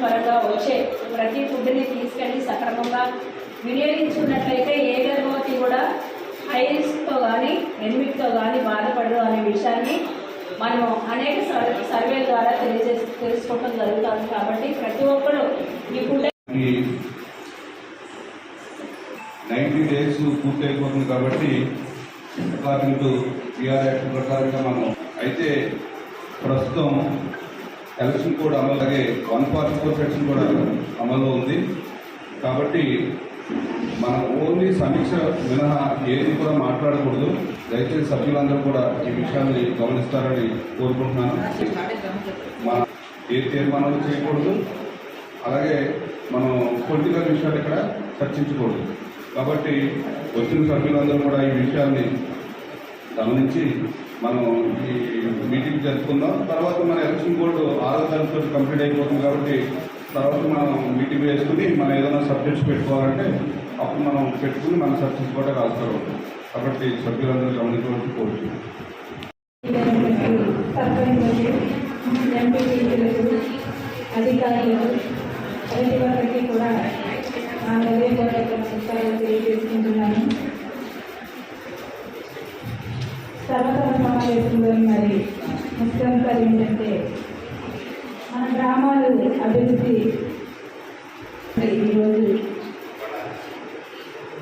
పరంగా వచ్చే ప్రతి ఫుడ్ని తీసుకెళ్ళి సక్రమంగా వినియోగించుకున్నట్లయితే ఏ గర్భవతి కూడా హైరిస్క్తో కానీ ఎనిమిక్తో కానీ బాధపడరు అనే విషయాన్ని మనం అనేక సర్- సర్వేల ద్వారా తెలియజే తెలుసుకోవడం జరుగుతుంది కాబట్టి ప్రతి ఒక్కరు ఈ ఫుడ్ నైంటీ డేస్ పూర్తి అయిపోతుంది కాబట్టి అకార్డింగ్ టు పిఆర్ యాక్ట్ ప్రకారంగా మనం అయితే ప్రస్తుతం ఎలక్షన్ కోడ్ అమలు అలాగే వన్ ఫార్టీ ఫోర్ సెక్షన్ కూడా అమల్లో ఉంది. కాబట్టి మనం ఓన్లీ సమీక్ష మినహా ఏది కూడా మాట్లాడకూడదు. దయచేసి సభ్యులందరూ కూడా ఈ విషయాన్ని గమనిస్తారని కోరుకుంటున్నాను. మన ఏ తీర్మానాలు చేయకూడదు. అలాగే మనం పొలిటికల్ విషయాలు ఇక్కడ చర్చించకూడదు. కాబట్టి వచ్చిన సభ్యులందరూ కూడా ఈ విషయాన్ని గమనించి మనం ఈ మీటింగ్ జరుపుకుందాం. తర్వాత మన ఎలక్షన్ బోర్డు ఆరో తారీఖుతో కంప్లీట్ అయిపోతుంది కాబట్టి తర్వాత మనం మీటింగ్ వేసుకుని మనం ఏదైనా సబ్జెక్ట్స్ పెట్టుకోవాలంటే అప్పుడు మనం పెట్టుకుని మన సబ్జెక్ట్స్ కూడా రాస్తారు. కాబట్టి సభ్యులందరూ గమనించవలసి కోరుతున్నాం అధికారులకు ముఖ్యాంశాలు ఏంటంటే మన గ్రామాలు అభివృద్ధి మరి ఈరోజు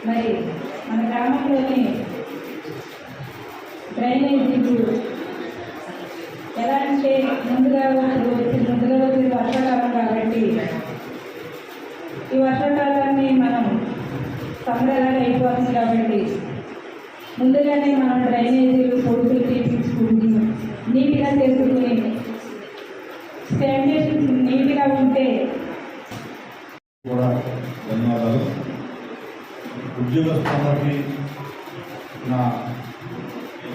మరి మన గ్రామంలోని డ్రైనేజీలు ఎలా అంటే ముందుగా వచ్చి ముందుగా వచ్చి వర్షాకాలం కాబట్టి ఈ వర్షాకాలాన్ని మనం సమ్మర్ అయిపోతుంది కాబట్టి ముందుగానే మనం డ్రైనేజీలు పొడుగులు తీపించుకుని నీట్గా చేసుకుని శానిటేషన్ నీట్గా ఉంటే కూడా ధన్యవాదాలు. ఉద్యోగస్తులకి నా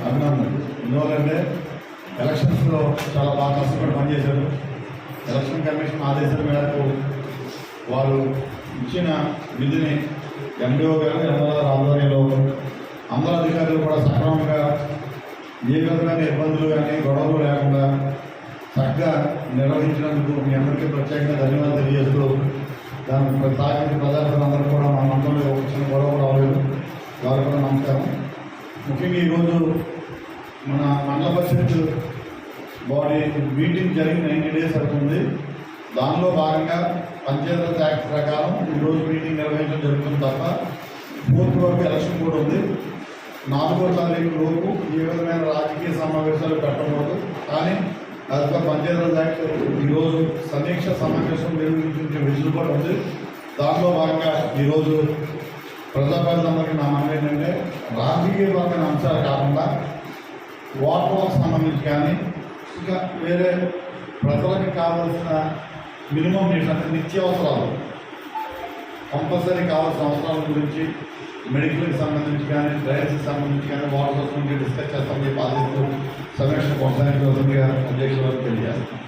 అభినందనలు. ఎందువల్లంటే ఎలక్షన్స్లో చాలా బాగా కష్టపడి పనిచేశారు. ఎలక్షన్ కమిషన్ ఆదేశాల మేరకు వారు ఇచ్చిన విధిని ఎండిఓ గారు ఎంఆర్ఓ గారి ఆధ్వర్యంలో అందరు అధికారులు కూడా సక్రమంగా ఏ విధమైన ఇబ్బందులు కానీ గొడవలు లేకుండా చక్కగా నిర్వహించినందుకు మీ అందరికీ ప్రత్యేకంగా ధన్యవాదాలు తెలియజేస్తూ దానికి తాకి ప్రజాప్రతినిధులందరూ కూడా మా మండలంలో వచ్చిన గొడవ రాలేదు. వారు కూడా నమస్కారం. ముఖ్యంగా ఈరోజు మన మండల పరిషత్ బాడీ మీటింగ్ జరిగి నైంటీ డేస్ అవుతుంది. దానిలో భాగంగా పంచాయతీరాజ్ యాక్ట్ ప్రకారం ఈరోజు మీటింగ్ నిర్వహించడం జరుగుతుంది తప్ప ఫోర్త్ వరకు ఎలక్షన్ కూడా ఉంది. నాలుగో తారీఖు లోపు ఏ విధమైన రాజకీయ సమావేశాలు పెట్టకూడదు. కానీ అది పర్ పంచాయతీరాజ్ యాక్ట్ ఈరోజు సమీక్ష సమావేశం నిర్వహించే విషయం కూడా ఉంది. దాంట్లో భాగంగా ఈరోజు ప్రజాప్రతినిధులందరికీ నా మనం ఏంటంటే రాజకీయపరమైన అంశాలు కాకుండా వాటర్లకు సంబంధించి కానీ ఇంకా వేరే ప్రజలకు కావాల్సిన మినిమం నీడ్స్ అంటే నిత్యావసరాలు కంపల్సరీ కావాల్సిన అవసరాల గురించి మెడికల్కి సంబంధించి కానీ డ్రైనేజ్కి సంబంధించి కానీ వాటర్ గురించి డిస్కస్ చేస్తామని చెప్పి ఆదేశిస్తూ సమీక్ష కొనసాగించవలసిందిగా అధ్యక్షులకు తెలియజేస్తాం